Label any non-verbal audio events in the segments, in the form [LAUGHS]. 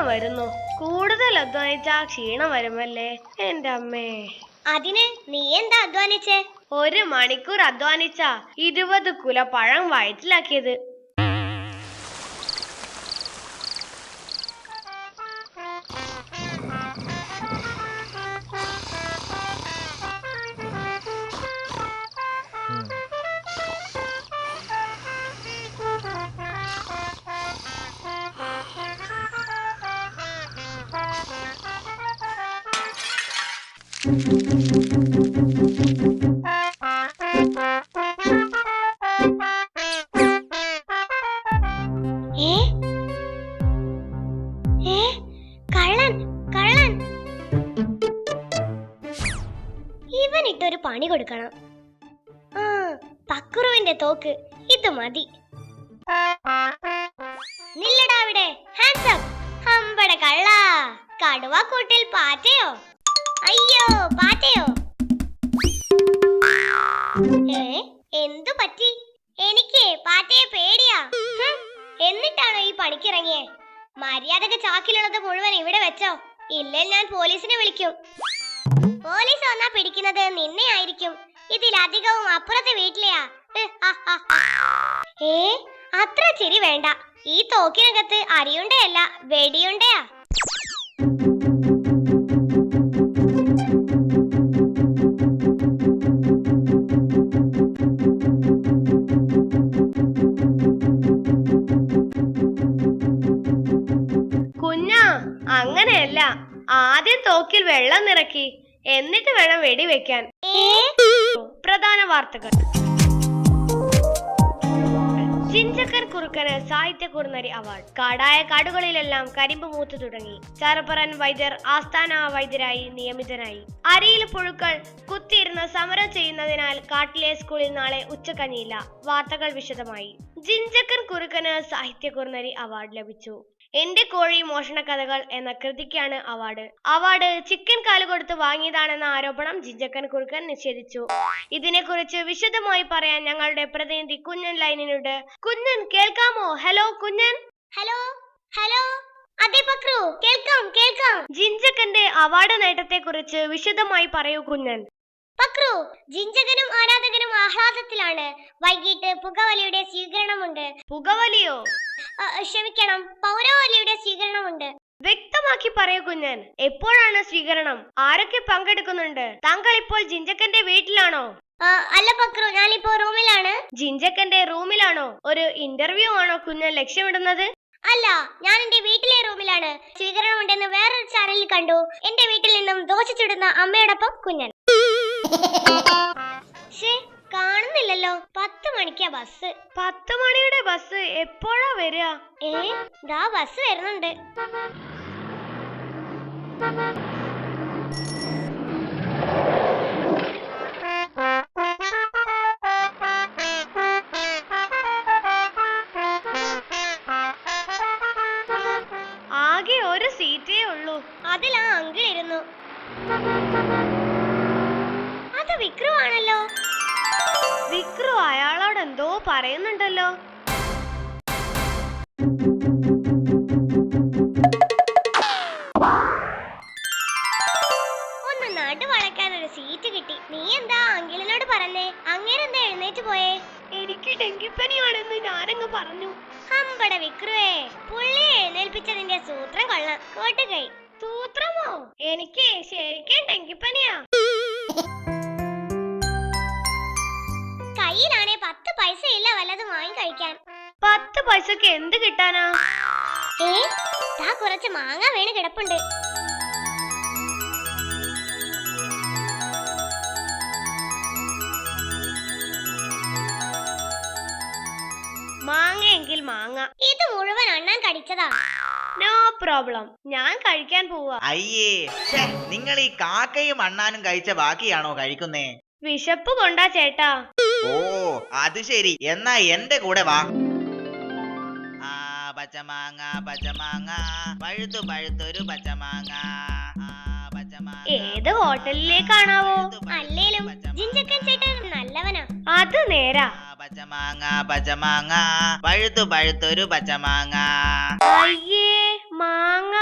ഉറക്കം വരുന്നു. കൂടുതൽ അധ്വാനിച്ചാ ക്ഷീണം വരുമല്ലേ? എന്റെ അമ്മേ. അതിന് നീ എന്താ അധ്വാനിച്ചേ? ഒരു മണിക്കൂർ അധ്വാനിച്ച ഇരുപത് കുല പഴം വയറ്റിലാക്കിയത്. പണി കൊടുക്കണം. ആ പക്കുറുവിന്റെ തോക്ക്. ഇത് മതി. നില്ലടാ അവിടെ. ഹാൻഡ്സ് അപ്പ് ഹമ്പട കള്ള. കടുവ കൂട്ടിൽ പാറ്റയോ? അയ്യോ പാറ്റയോ? ഏ എന്തു പറ്റി? എനിക്ക് പാറ്റയെ പേടിയാ. എന്നിട്ടാണോ ഈ പണിക്കിറങ്ങിയേ? മര്യാദയ്ക്ക് ചാക്കിലുള്ളത് മുഴുവൻ ഇവിടെ വെച്ചോ. ഇല്ലേ ഞാൻ പോലീസിനെ വിളിക്കും. പോലീസ് വന്നാ പിടിക്കുന്നത് നിന്നെ ആയിരിക്കും. ഇതിലധികവും അപ്പുറത്തെ വീട്ടിലെയാ. ഏ അത്ര ചിരി വേണ്ട. ഈ തോക്കിനകത്ത് അരിയുണ്ടയല്ല വെടിയുണ്ടയാ. അങ്ങനെയല്ല. ആദ്യം തോക്കിൽ വെള്ളം നിറക്കി. എന്നിട്ട് വേണം വെടിവെക്കാൻ പ്രധാന വാർത്തകൾ. ചിഞ്ചക്കർ കുറുക്കന് സാഹിത്യ കുറുനരി അവാർഡ്. കാടായ കാടുകളിലെല്ലാം കരിമ്പ് മൂത്തു തുടങ്ങി. ചാരപ്പറൻ വൈദ്യർ ആസ്ഥാന വൈദ്യരായി നിയമിതനായി. അരിയിൽ പുഴുക്കൾ കുത്തിയിരുന്ന് സമരം ചെയ്യുന്നതിനാൽ കാട്ടിലെ സ്കൂളിൽ നാളെ ഉച്ചക്കഞ്ഞിയില്ല വാർത്തകൾ വിശദമായി. ജിഞ്ചക്കൻ കുറുക്കന് സാഹിത്യ കുറുനരി അവാർഡ് ലഭിച്ചു. എന്റെ കോഴി മോഷണ കഥകൾ എന്ന കൃതിക്കാണ് അവാർഡ്. അവാർഡ് ചിക്കൻ കാൽ കൊടുത്ത് വാങ്ങിയതാണെന്ന ആരോപണം ജിഞ്ചക്കൻ കുറുക്കൻ നിഷേധിച്ചു. ഇതിനെക്കുറിച്ച് വിശദമായി പറയാൻ ഞങ്ങളുടെ പ്രതിനിധി കുഞ്ഞൻ ലൈനിനുണ്ട്. കുഞ്ഞൻ കേൾക്കാമോ? ഹലോ കുഞ്ഞൻ? Hello hello? അതെ പക്രു. കേൾക്കാം കേൾക്കാം. ജിഞ്ചക്കന്റെ അവാർഡ് നേട്ടത്തെ കുറിച്ച് വിശദമായി പറയൂ കുഞ്ഞൻ. പക്രു ജിഞ്ചകനും ആരാധകനും ആഹ്ലാദത്തിലാണ്. വൈകിട്ട് പുകവലിയുടെ സ്വീകരണമുണ്ട്. പുകവലിയോ? ക്ഷമിക്കണം. പൗരവലിയുടെ സ്വീകരണമുണ്ട്. വ്യക്തമാക്കി പറയൂ കുഞ്ഞൻ. എപ്പോഴാണ് സ്വീകരണം? ആരൊക്കെ പങ്കെടുക്കുന്നുണ്ട്? താങ്കൾ ഇപ്പോൾ ജിഞ്ചക്കന്റെ വീട്ടിലാണോ? അല്ല പക്രു. ഞാനിപ്പോ റൂമിലാണ്. ജിഞ്ചക്കന്റെ റൂമിലാണോ? ഒരു ഇന്റർവ്യൂ ആണോ കുഞ്ഞൻ ലക്ഷ്യമിടുന്നത്? അല്ല ഞാൻ എന്റെ വീട്ടിലെ റൂമിലാണ്. സ്വീകരണം ഉണ്ടെന്ന് വേറൊരു ചാനലിൽ കണ്ടു. എന്റെ വീട്ടിൽ നിന്നും ദോശ ചുടുന്ന അമ്മയോടൊപ്പം കുഞ്ഞൻ. [LAUGHS] ശ്ശേ, കാണുന്നില്ലല്ലോ. പത്ത് മണിക്കാ ബസ് പത്ത് മണിയുടെ ബസ് എപ്പോഴാ വരിക? ഏ ദാ ബസ് വരുന്നുണ്ട്. ആകെ ഒരു സീറ്റേ ഉള്ളൂ. അതിലാ അങ്കിൾ ഇരുന്നു. Búscalo. അണ്ണാൻ നോ പ്രോബ്ലം ഞാൻ കഴിക്കാൻ പോവാ. അയ്യേ ഛെ, നിങ്ങൾ ഈ കാക്കയും അണ്ണാനും കഴിച്ച ബാക്കിയാണോ കഴിക്കുന്നേ? വിശപ്പ് കൊണ്ടാ ചേട്ടാ. ഓ അത് ശരി. എന്നാ എന്റെ കൂടെ വാ. ആ പച്ചമാങ്ങ പച്ചമാങ്ങ. പഴുത്തു പഴുത്തൊരു പച്ചമാങ്ങ. ആ, പച്ചമാങ്ങ, ഏത് ഹോട്ടലിലേക്കാണാവോ? പഴുത്തു പഴുത്തൊരു അല്ലേലും പച്ചമാങ്ങ. ജിഞ്ചക്കൻ ചേട്ടൻ നല്ലവനാ. അത് നേരാ. പച്ചമാങ്ങ പച്ചമാങ്ങ. പഴുത്തു പഴുത്തൊരു പച്ചമാങ്ങ. അയ്യേ മാങ്ങ.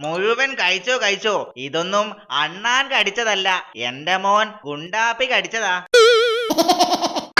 മുഴുവൻ കഴിച്ചോ കഴിച്ചോ. ഇതൊന്നും അണ്ണാൻ കടിച്ചതല്ല. എന്റെ മോൻ ഗുണ്ടാപ്പി കടിച്ചതാ. [LAUGHS]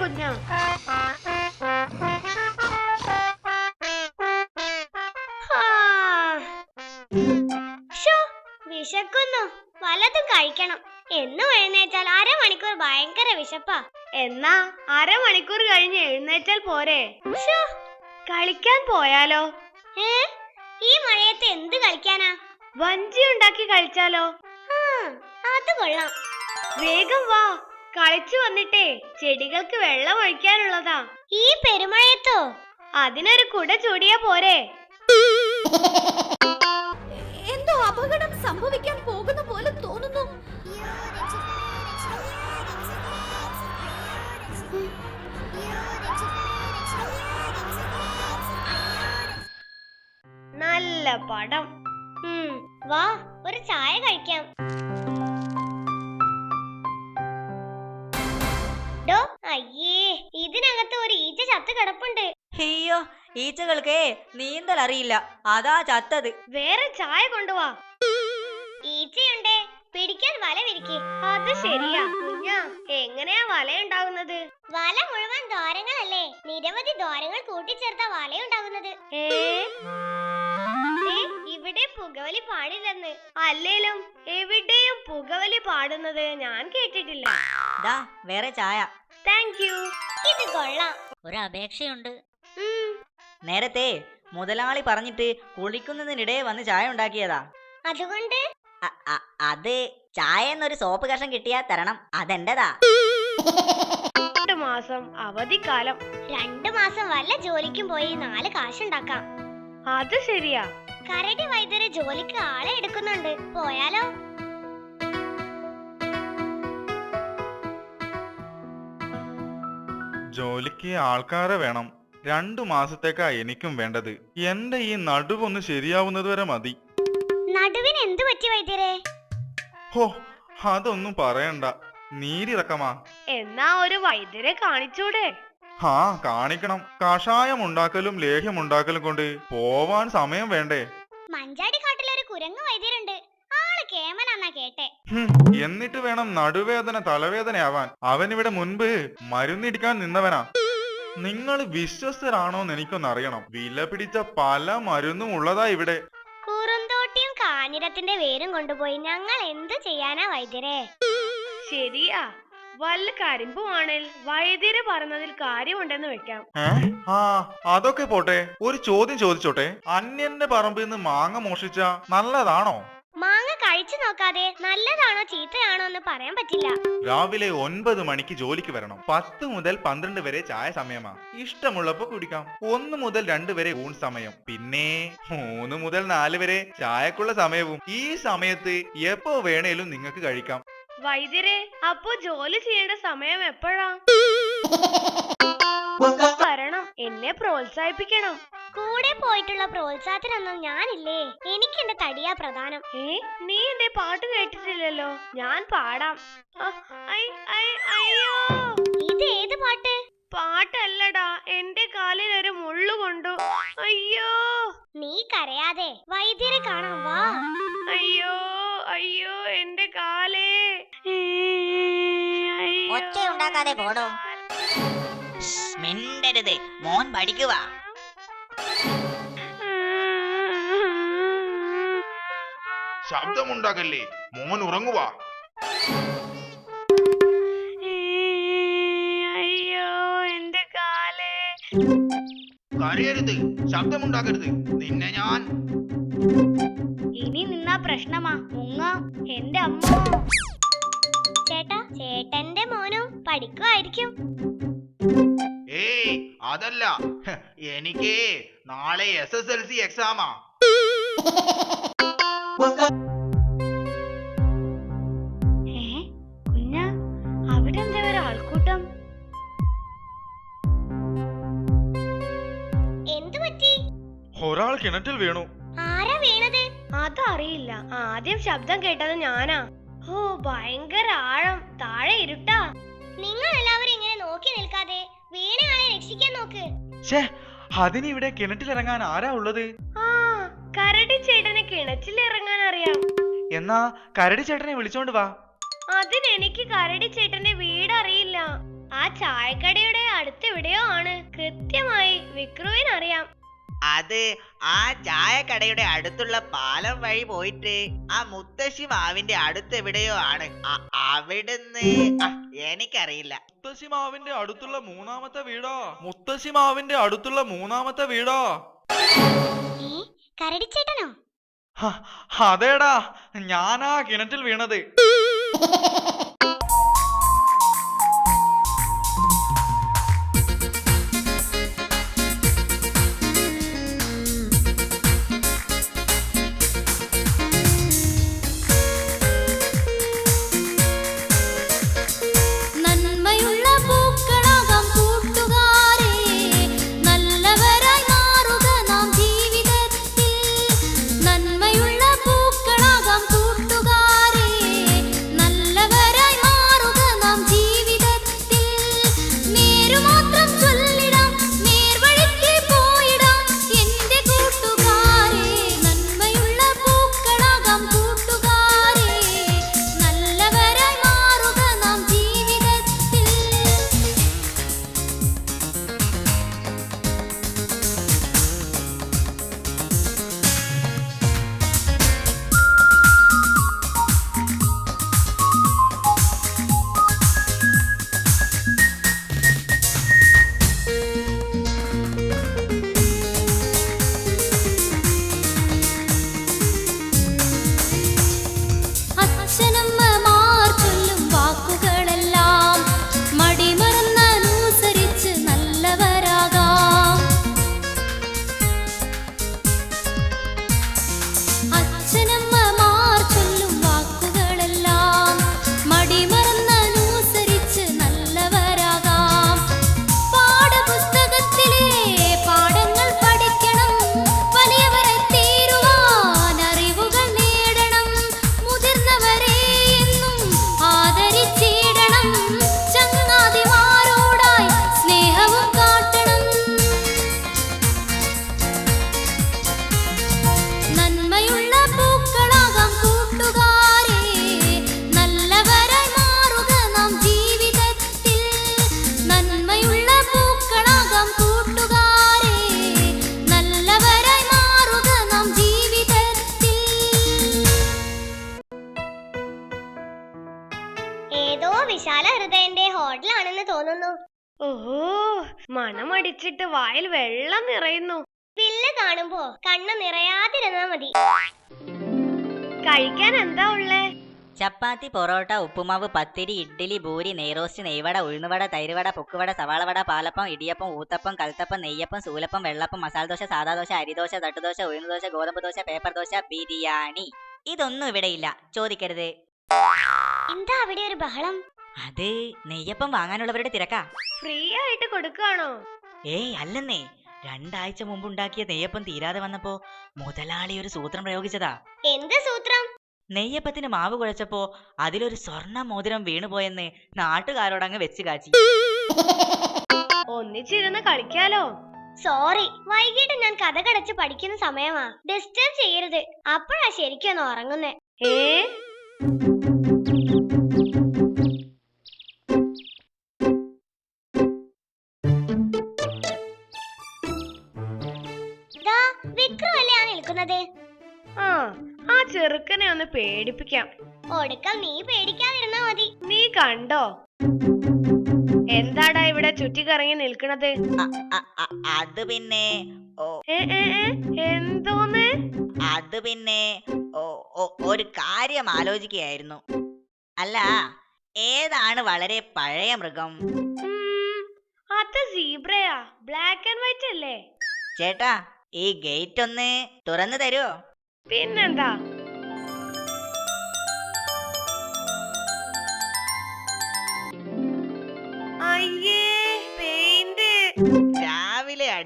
കുഞ്ഞ. വിശക്കുന്നു. വല്ലതും കഴിക്കണം. എന്നും എഴുന്നേറ്റാൽ അരമണിക്കൂർ ഭയങ്കര വിശപ്പാ. എന്നാ അരമണിക്കൂർ കഴിഞ്ഞ് എഴുന്നേറ്റാൽ പോരെ? കളിക്കാൻ പോയാലോ? ഏ? ഈ മഴയത്ത് എന്ത് കളിക്കാനാ? വഞ്ചി ഉണ്ടാക്കി കളിച്ചാലോ അത് കൊള്ളാം. വേഗം വാ. കളിച്ചു വന്നിട്ടേ ചെടികൾക്ക് വെള്ളം ഒഴിക്കാനുള്ളതാ. ഈ പെരുമഴയത്തോ? അതിനൊരു കുട ചൂടിയാ പോരെ. എന്തോ അപകടം സംഭവിക്കാൻ പോകുന്ന പോലെ തോന്നുന്നു. നല്ല പടം. വാ ഒരു ചായ കഴിക്കാം. അയ്യേ ഇതിനകത്ത് ഒരു ഈച്ച ചത്ത് കിടപ്പുണ്ട്. അയ്യോ ഈച്ചകൾക്ക് നീന്തൽ അറിയില്ല. അതാ ചത്തത്. വേറെ ചായ കൊണ്ടുവാ. ഈച്ചയുണ്ടേ. പിടിക്കാൻ വല വിരിക്ക്. അത് ശരിയാ. കുഞ്ഞാ എങ്ങനെയാ വലയുണ്ടാകുന്നത് വല മുഴുവൻ ദ്വാരങ്ങളല്ലേ? നിരവധി ദ്വാരങ്ങൾ കൂട്ടിച്ചേർത്ത വല ഉണ്ടാകുന്നത് ഇവിടെ പുകവലി പാടില്ലെന്ന്. അല്ലേലും എവിടെയും പുകവലി പാടുന്നത് ഞാൻ കേട്ടിട്ടില്ല. വേറെ ചായ. താങ്ക് യു ഇത് കൊള്ളാം. ഒരു അപേക്ഷയുണ്ട്. നേരത്തെ മുതലാളി പറഞ്ഞിട്ട് കുളിക്കുന്നതിനിടെ വന്ന് ചായ ഉണ്ടാക്കിയതാ. അതുകൊണ്ട്? അ- അ- അത് ചായ എന്നൊരു സോപ്പ് കഷം കിട്ടിയാ തരണം. അതെന്റെതാ? രണ്ട് മാസം അവധിക്കാലം. രണ്ടു മാസം വല്ല ജോലിക്കും പോയി നാല് കാശുണ്ടാക്കാം. അത് ശരിയാ. കരടി വൈദ്യര് ജോലിക്ക് ആളെ എടുക്കുന്നുണ്ട്. പോയാലോ? ജോലിക്ക് ആൾക്കാരെ വേണം. രണ്ടു മാസത്തേക്കാ എനിക്കും വേണ്ടത്. എന്റെ ഈ നടുവൊന്ന് ശരിയാവുന്നത് വരെ മതി. നടുവിന് എന്തു പറ്റി വൈദ്യരെ? ഹോ അതൊന്നും പറയണ്ട. നീരിറക്കമാ. എന്നാ ഒരു വൈദ്യരെ കാണിച്ചൂടെ? ആ കാണിക്കണം. കഷായം ഉണ്ടാക്കലും ലേഹ്യം ഉണ്ടാക്കലും കൊണ്ട് പോവാൻ സമയം വേണ്ടേ? മഞ്ചാടി കാട്ടിലൊരു കുരങ്ങ് വൈദ്യരുണ്ട്. കേട്ടെ. എന്നിട്ട് വേണം നടുവേദന തലവേദനയാവാൻ. ഇവിടെ മുൻപ് മരുന്നിടിക്കാൻ നിന്നവനാ. നിങ്ങൾ വിശ്വസ്തരാണോന്ന് എനിക്കൊന്നറിയണം. വില പിടിച്ച പല മരുന്നും ഉള്ളതാ ഇവിടെ. കുറുന്തോട്ടിയും കാഞ്ഞിരത്തിന്റെ വേരും കൊണ്ടുപോയി ഞങ്ങൾ എന്ത് ചെയ്യാനാ വൈദ്യരെ? ശരിയാ. വല്ല കരിമ്പുവാണേൽ വൈദ്യര് പറഞ്ഞതിൽ കാര്യമുണ്ടെന്ന് വെക്കാം. ആ അതൊക്കെ പോട്ടെ. ഒരു ചോദ്യം ചോദിച്ചോട്ടെ. അന്യന്റെ പറമ്പിൽ നിന്ന് മാങ്ങ മോഷിച്ച നല്ലതാണോ? മാങ്ങ കഴിച്ചു നോക്കാതെ നല്ലതാണോ ചീത്തയാണോ എന്ന് പറയാൻ പറ്റില്ല. രാവിലെ ഒൻപത് മണിക്ക് ജോലിക്ക് വരണം. പത്ത് മുതൽ പന്ത്രണ്ട് വരെ ചായ സമയമാ. ഇഷ്ടമുള്ളപ്പോ കുടിക്കാം. ഒന്ന് മുതൽ രണ്ട് വരെ ഊൺ സമയം. പിന്നെ മൂന്ന് മുതൽ നാല് വരെ ചായക്കുള്ള സമയവും. ഈ സമയത്ത് എപ്പോ വേണേലും നിങ്ങൾക്ക് കഴിക്കാം. വൈദ്യരെ അപ്പോ ജോലി ചെയ്യേണ്ട സമയം എപ്പോഴാ? [LAUGHS] വരണം. എന്നെ പ്രോത്സാഹിപ്പിക്കണം. കൂടെ പോയിട്ടുള്ള പ്രോത്സാഹത്തിനൊന്നും ഞാനില്ലേ? എനിക്ക് എന്റെ തടിയാ പ്രധാനം. ഏ നീ എന്റെ പാട്ട് കേട്ടിട്ടില്ലല്ലോ? ഞാൻ പാടാം. അയ്യോ. ഇത് ഏത് പാട്ട്? പാട്ടല്ലടാ. എന്റെ കാലിൽ ഒരു മുള്ളു കൊണ്ടു. അയ്യോ. നീ കരയാതെ വൈദ്യരെ കാണാൻ വാ. അയ്യോ അയ്യോ എന്റെ കാലേ. ഒറ്റ ഉണ്ടാക്കാതെ ഒച്ചയുണ്ടാക്കാതെ പോടോ. മിണ്ടരുത്. മോൻ പഠിക്കുക ശബ്ദമുണ്ടാകല്ലേ മോൻ ഉറങ്ങുക അയ്യോ എന്റെ കാലേ. കരയരുത്. ശബ്ദമുണ്ടാക്കരുത്. നിന്നെ ഞാൻ. ഇനി നിന്നാ പ്രശ്നമാ. മുങ്ങ എന്റെ അമ്മ. ചേട്ടാ ചേട്ടന്റെ മോനും പഠിക്കുമായിരിക്കും ഏയ് അതല്ല. എനിക്ക് നാളെ എസ് എസ് എൽ സി എക്സാമാ അവിടെ എന്താ ഒരു ആൾക്കൂട്ടം? ഒരാൾ കിണറ്റിൽ വീണു. ആരാ വീണത്? അതറിയില്ല. ആദ്യം ശബ്ദം കേട്ടത് ഞാനാ. ഓ ഭയങ്കര ആഴം. താഴെ ഇരുട്ടാ. നിങ്ങൾ എല്ലാവരും ഇങ്ങനെ നോക്കി നിൽക്കാതെ വീണയാളെ രക്ഷിക്കാൻ നോക്ക്. ഛേ അതിനിവിടെ കിണറ്റിലിറങ്ങാൻ ആരാ ഉള്ളത്? ആ കരടി ചേട്ടന് കിണറ്റിൽ ഇറങ്ങാൻ അറിയാം. എന്നാ കരടി ചേട്ടനെ വിളിച്ചോണ്ട് വാ. അതിനെനിക്ക് കരടി ചേട്ടന്റെ വീട് അറിയില്ല. ആ ചായക്കടയുടെ അടുത്തെവിടെയോ ആണ്. കൃത്യമായി വിക്രുവിന് അറിയാം അത് ആ ചായക്കടയുടെ അടുത്തുള്ള പാലം വഴി പോയിട്ട് ആ മുത്തശ്ശി മാവിന്റെ അടുത്ത് എവിടെയോ ആണ്. അവിടുന്ന് എനിക്കറിയില്ല. മുത്തശ്ശി മാവിന്റെ അടുത്തുള്ള മൂന്നാമത്തെ വീടോ? മുത്തശ്ശി മാവിന്റെ അടുത്തുള്ള മൂന്നാമത്തെ വീടോ? കരടിച്ചേട്ടനോ? ഹ, അതേടാ. ഞാനാ കിണറ്റിൽ വീണത്. [LAUGHS] പൊറോട്ട ഉപ്പുമാവ് പത്തിരി ഇഡ്ഡലി ഭൂരി നെയ്റോസ്റ്റ് നെയ്വട ഉഴുന്നുവട തൈരുവട പൊക്കുവട സവാളവട പാലപ്പം ഇടിയപ്പം ഊത്തപ്പം കൽത്തപ്പം നെയ്യപ്പം സൂലപ്പം വെള്ളപ്പം മസാല ദോശ സാധാ ദോശ അരിദോശ തട്ടുദോശ ഉഴുന്നുദോശ ഗോതമ്പ് ദോശ പേപ്പർ ദോശ ബിരിയാണി. ഇതൊന്നും ഇവിടെയില്ല ചോദിക്കരുത്. എന്താ അവിടെ ഒരു ബഹളം? അത് നെയ്യപ്പം വാങ്ങാനുള്ളവരുടെ തിരക്കാ. ഫ്രീ ആയിട്ട് കൊടുക്കുകയാണോ ഏയ് അല്ലെന്നേ. രണ്ടാഴ്ച മുമ്പ് ഉണ്ടാക്കിയ നെയ്യപ്പം തീരാതെ വന്നപ്പോ മുതലാളി ഒരു സൂത്രം പ്രയോഗിച്ചതാ. എന്ത് സൂത്രം? നെയ്യപ്പത്തിന് മാവ് കുഴച്ചപ്പോ അതിലൊരു സ്വർണ മോതിരം വീണുപോയെന്ന് നാട്ടുകാരോടങ്ങ് വെച്ച് കാച്ചി. ഒന്നിച്ചിരുന്ന് കളിക്കാലോ. സോറി വൈകിട്ട് ഞാൻ കഥ കടച്ച് പഠിക്കുന്ന സമയമാ. ഡിസ്റ്റർബ് ചെയ്യരുത്. അപ്പോഴാ ശരിക്കൊന്ന് ഉറങ്ങുന്നേ. ഏ? ഒന്ന് പേടിപ്പിക്കാം. ഒടുക്കം നീ പേടിക്കാതിരുന്നാ മതി. നീ കണ്ടോ? എന്താടാ ഇവിടെ ചുറ്റിക്കറങ്ങി നിൽക്കണത്? അത് പിന്നെ എന്തോന്ന്? അത് പിന്നെ ഒരു കാര്യം ആലോചിക്കുകയായിരുന്നു. അല്ല ഏതാണ് വളരെ പഴയ മൃഗം? അത് സീബ്രയാ ബ്ലാക്ക് ആൻഡ് വൈറ്റ് അല്ലേ? ചേട്ടാ ഈ ഗേറ്റ് ഒന്ന് തുറന്നു തരുമോ പിന്നെന്താ?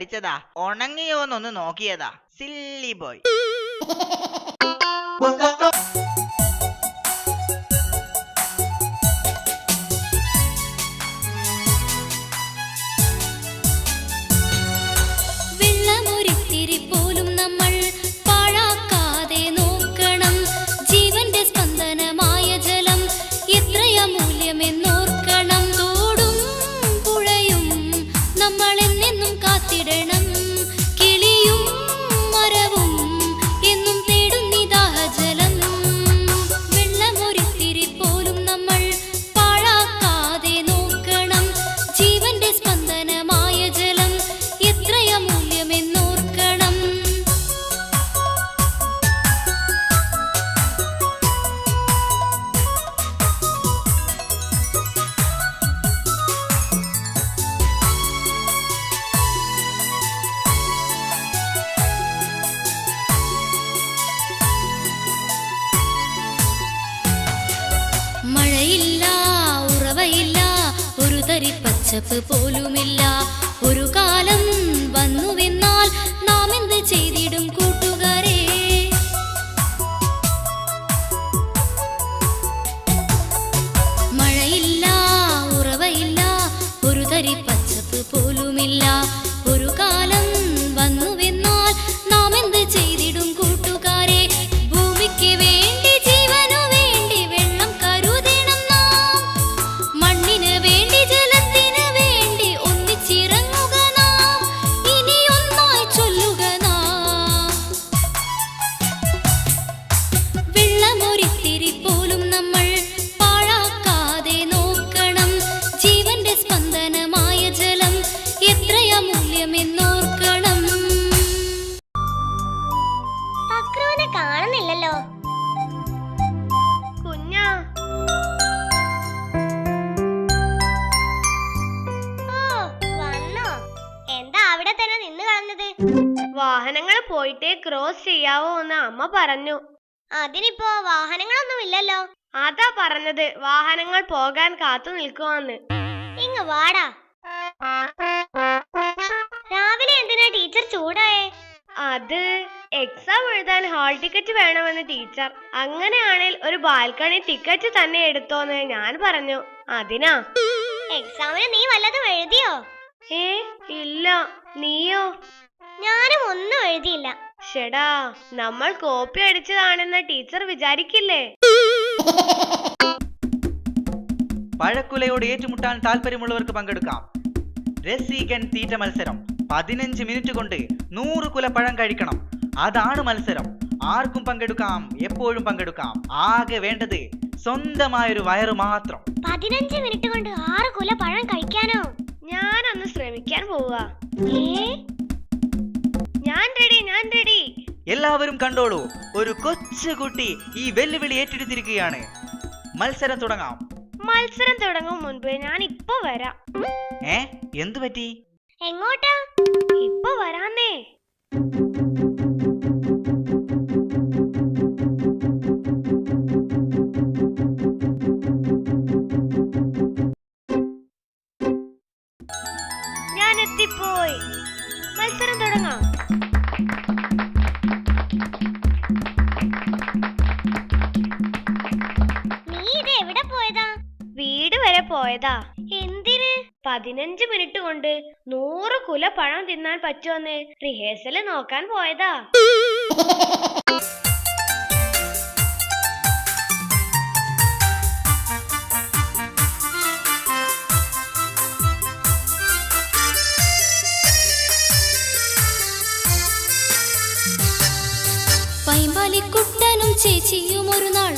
അടിച്ചതാ ഉണങ്ങിയോന്നൊന്ന് നോക്കിയതാ. സില്ലി ബോയ് [LAUGHS] പോലുമില്ല. അമ്മ പറഞ്ഞു. അതിനിപ്പോ വാഹനങ്ങളൊന്നും ഇല്ലല്ലോ? അതാ പറഞ്ഞത്. വാഹനങ്ങൾ പോകാൻ കാത്തു നിൽക്കുവാന്ന്. ഇങ്ങ് വാടാ. രാവിലെ എന്തിനാ ടീച്ചർ ചൂടായേ? അത് എക്സാം എഴുതാൻ ഹാൾ ടിക്കറ്റ് വേണമെന്ന് ടീച്ചർ. അങ്ങനെയാണെങ്കിൽ ഒരു ബാൽക്കണി ടിക്കറ്റ് തന്നെ എടുത്തോന്ന് ഞാൻ പറഞ്ഞു. അതിനാ? എക്സാമിന് നീ വല്ലതും എഴുതിയോ? ഏ ഇല്ല. നീയോ? ഞാനും ഒന്നും എഴുതിയില്ല. ഷെടാ നമ്മൾ കോപ്പി അടിച്ചതാണെന്ന് ടീച്ചർ വിചാരിക്കില്ലേ? പഴക്കുലയോട് ഏറ്റുമുട്ടാൻ താല്പര്യമുള്ളവർക്ക് പങ്കെടുക്കാം. രസീകൻ തീറ്റ മത്സരം. പതിനഞ്ച് മിനിറ്റ് കൊണ്ട് നൂറ് കുല പഴം കഴിക്കണം. അതാണ് മത്സരം. ആർക്കും പങ്കെടുക്കാം എപ്പോഴും പങ്കെടുക്കാം. ആകെ വേണ്ടത് സ്വന്തമായൊരു വയറ് മാത്രം. പതിനഞ്ച് മിനിറ്റ് കൊണ്ട് ആറ് കുല പഴം കഴിക്കാനോ? ഞാനൊന്ന് ശ്രമിക്കാൻ പോവാ. ഏ? ഞാൻ റെഡി ഞാൻ റെഡി എല്ലാവരും കണ്ടോളൂ ഒരു കൊച്ചുകുട്ടി ഈ വെല്ലുവിളി ഏറ്റെടുത്തിരിക്കുകയാണ്. മത്സരം തുടങ്ങാം. മത്സരം തുടങ്ങും മുൻപ് ഞാൻ ഇപ്പൊ വരാം. ഏ? എന്തു പറ്റി എങ്ങോട്ടാ? ഇപ്പൊ വരാന്നേ. പതിനഞ്ച് മിനിറ്റ് കൊണ്ട് നൂറ് കുല പഴം തിന്നാൻ പറ്റുമെന്ന് റിഹേഴ്സൽ നോക്കാൻ പോയതാ. ചേച്ചിയും ഒരു നാൾ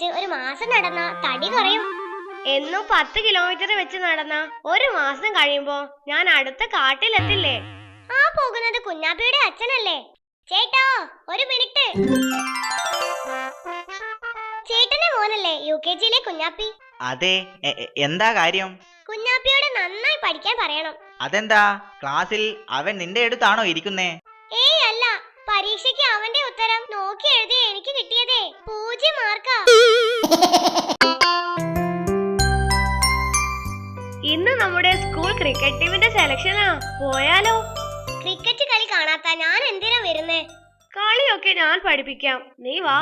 വെച്ച് ഒരു മാസം നടന്ന തടി കുറയും. എന്നും പത്ത് കിലോമീറ്റർ വെച്ച് നടന്ന ഒരു മാസം കഴിയുമ്പോ ഞാൻ അടുത്ത കാട്ടിലെത്തില്ലേ? ആ പോകുന്നത് കുഞ്ഞാപ്പിയുടെ അച്ഛനല്ലേ? ചേട്ടോ ഒരു മിനിറ്റ്. ചേട്ടന്റെ മോനല്ലേ യു കെ ജിയിലെ കുഞ്ഞാപ്പി? അതെ എന്താ കാര്യം? കുഞ്ഞാപ്പിയോട് നന്നായി പഠിക്കാൻ പറയണം. അതെന്താ? ക്ലാസ്സിൽ അവൻ നിന്റെ അടുത്താണോ ഇരിക്കുന്നേ? പരീക്ഷയ്ക്ക് അവന്റെ ഉത്തരം നോക്കി എഴുതി എനിക്ക് കിട്ടിയതേ. പൂജ്യം മാർക്കാ. ഇന്ന് നമ്മുടെ സ്കൂൾ ക്രിക്കറ്റ് ടീമിന്റെ സെലക്ഷനാ പോയാലോ? ക്രിക്കറ്റ് കളി കാണാത്ത ഞാൻ എന്തിനാ വരുന്നേ? കളിയൊക്കെ ഞാൻ പഠിപ്പിക്കാം. നീ വാ.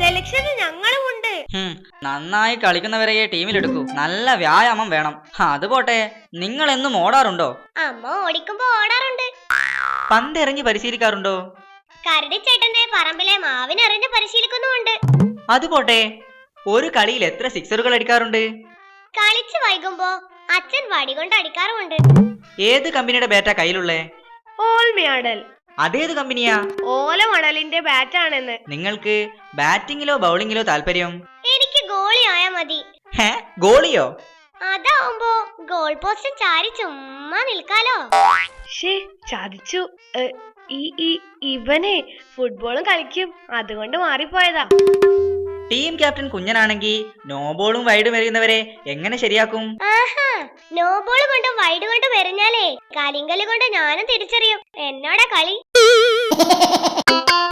സെലക്ഷന് ഹും, നന്നായി കളിക്കുന്നവരെയെ ടീമിലെടുക്കൂ. നല്ല വ്യായാമം വേണം. അത് പോട്ടെ. നിങ്ങൾ എന്നും ഓടാറുണ്ടോ? അമ്മ ഓടിക്കുമ്പോ ഓടാറുണ്ട്. പന്തെറിഞ്ഞ് പരിശീലിക്കാറുണ്ടോ? കരടിച്ചേട്ടന്റെ പറമ്പിലെ മാവിനെറിഞ്ഞ് പരിശീലിക്കുന്നുമുണ്ട്. അത് പോട്ടെ. ഒരു കളിയിൽ എത്ര സിക്സറുകൾ അടിക്കാറുണ്ട്? കളിച്ച് വൈകുമ്പോ അച്ഛൻ വടി കൊണ്ട് അടിക്കാറുമുണ്ട്. ഏത് കമ്പനിയുടെ ബാറ്റാ കയ്യിലുള്ളേ? ഓൾ മെഡൽ അതേത് കമ്പനിയാ? ഓല മണലിന്റെ ബാറ്റ് ആണെന്ന്. നിങ്ങൾക്ക് ബാറ്റിംഗിലോ ബൗളിംഗിലോ താല്പര്യം? എനിക്ക് ഗോളി ആയാ മതി. ഹേ ഗോളിയോ? അതാവുമ്പോ ഗോൾ പോസ്റ്റ് ചാരി ചുമ്മാ നിൽക്കാലോ. ഷേ ചതിച്ചു. ഈ ഈ ഇവനെ ഫുട്ബോളും കളിക്കും. അതുകൊണ്ട് മാറിപ്പോയതാ. ടീം ക്യാപ്റ്റൻ കുഞ്ഞനാണെങ്കിൽ നോബോളും വൈഡും എറിയുന്നവരെ എങ്ങനെ ശരിയാക്കും? ആഹാ നോ ബോൾ കൊണ്ടും വൈഡ് കൊണ്ടും എറിഞ്ഞാലേ കരിങ്കൽ കൊണ്ട് ഞാനും തിരിച്ചറിയും. എന്നോടാ കളി? [LAUGHS]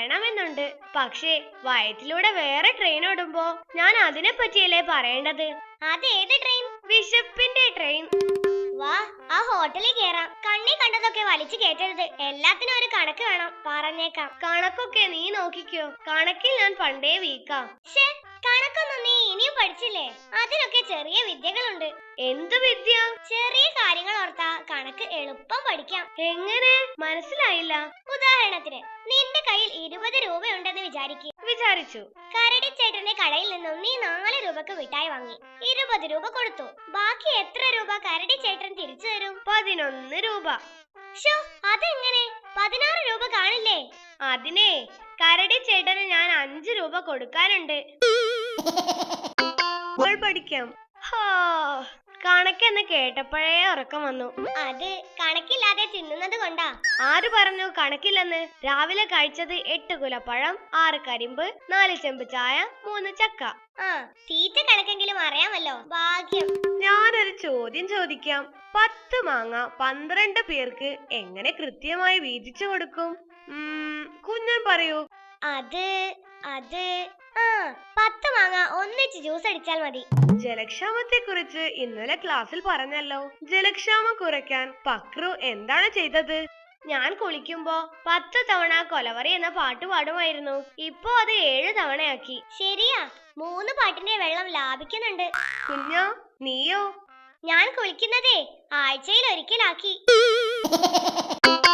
പറയണമെന്നുണ്ട് പക്ഷേ വയറ്റിലൂടെ വേറെ ട്രെയിൻ ഓടുമ്പോ ഞാൻ അതിനെ പറ്റിയല്ലേ പറയേണ്ടത്? അതേത് ട്രെയിൻ വിശപ്പിന്റെ ട്രെയിൻ വാ ആ ഹോട്ടലിൽ കേറാം. കണ്ണി കണ്ടതൊക്കെ വലിച്ചു കേട്ടരുത് എല്ലാത്തിനും ഒരു കണക്ക് വേണം. പറഞ്ഞേക്കാം. കണക്കൊക്കെ നീ നോക്കിക്കോ. കണക്കിൽ ഞാൻ പണ്ടേ വീക്കാം. കണക്കൊന്നും നീ ഇനിയും പഠിച്ചില്ലേ? അതിനൊക്കെ ചെറിയ വിദ്യകളുണ്ട്. എന്ത് വിദ്യ? ചെറിയ കാര്യങ്ങൾ ഓർത്താ കണക്ക് എളുപ്പം പഠിക്കാം. എങ്ങനെ? മനസ്സിലായില്ല. ഉദാഹരണത്തിന് നിന്റെ കയ്യിൽ ഇരുപത് രൂപയുണ്ടെന്ന് വിചാരിക്കുക വിചാരിച്ചു. കരടിച്ചേട്ടന്റെ കടയിൽ നിന്നും നീ നാല് രൂപക്ക് മിഠായി വാങ്ങി. ഇരുപത് രൂപ കൊടുത്തു. ബാക്കി എത്ര രൂപ കരടിച്ചേട്ടൻ തിരിച്ചു തരും? പതിനൊന്ന് രൂപ. ഷോ അതെങ്ങനെ? പതിനാറ് രൂപ കാണില്ലേ? അതിനെ കരടി ചേട്ടന് ഞാൻ അഞ്ചു രൂപ കൊടുക്കാനുണ്ട്. പഠിക്കാം. കണക്കെന്ന് കേട്ടപ്പോഴേ ഉറക്കം വന്നു. അത് കണക്കില്ലാതെ തിന്നുന്നത് കൊണ്ടാ. ആര് പറഞ്ഞു കണക്കില്ലെന്ന്? രാവിലെ കഴിച്ചത് എട്ട് കുലപ്പഴം ആറ് കരിമ്പ് നാല് ചെമ്പ് ചായ മൂന്ന് ചക്ക. ആ തീറ്റ കണക്കെങ്കിലും അറിയാമല്ലോ. ഭാഗ്യം. ഞാനൊരു ചോദ്യം ചോദിക്കാം. പത്ത് മാങ്ങ പന്ത്രണ്ട് പേർക്ക് എങ്ങനെ കൃത്യമായി വീതിച്ചു കൊടുക്കും? കുഞ്ഞൻ പറയൂ. അത് അത് പത്ത് മാങ്ങ ഒന്നിച്ച് ജ്യൂസ് അടിച്ചാൽ മതി. ജലക്ഷാമത്തെ കുറിച്ച് ഇന്നലെ ക്ലാസ്സിൽ പറഞ്ഞല്ലോ. ജലക്ഷാമം കുറയ്ക്കാൻ പക്രു എന്താണ് ചെയ്തത്? ഞാൻ കുളിക്കുമ്പോ പത്ത് തവണ കൊലവറി എന്ന പാട്ട് പാടുമായിരുന്നു. ഇപ്പോ അത് ഏഴ് തവണയാക്കി. ശരിയാ മൂന്ന് പാട്ടിന്റെ വെള്ളം ലാഭിക്കുന്നുണ്ട്. കുഞ്ഞോ നീയോ? ഞാൻ കുളിക്കുന്നതേ ആഴ്ചയിൽ ഒരിക്കലാക്കി. [LAUGHS]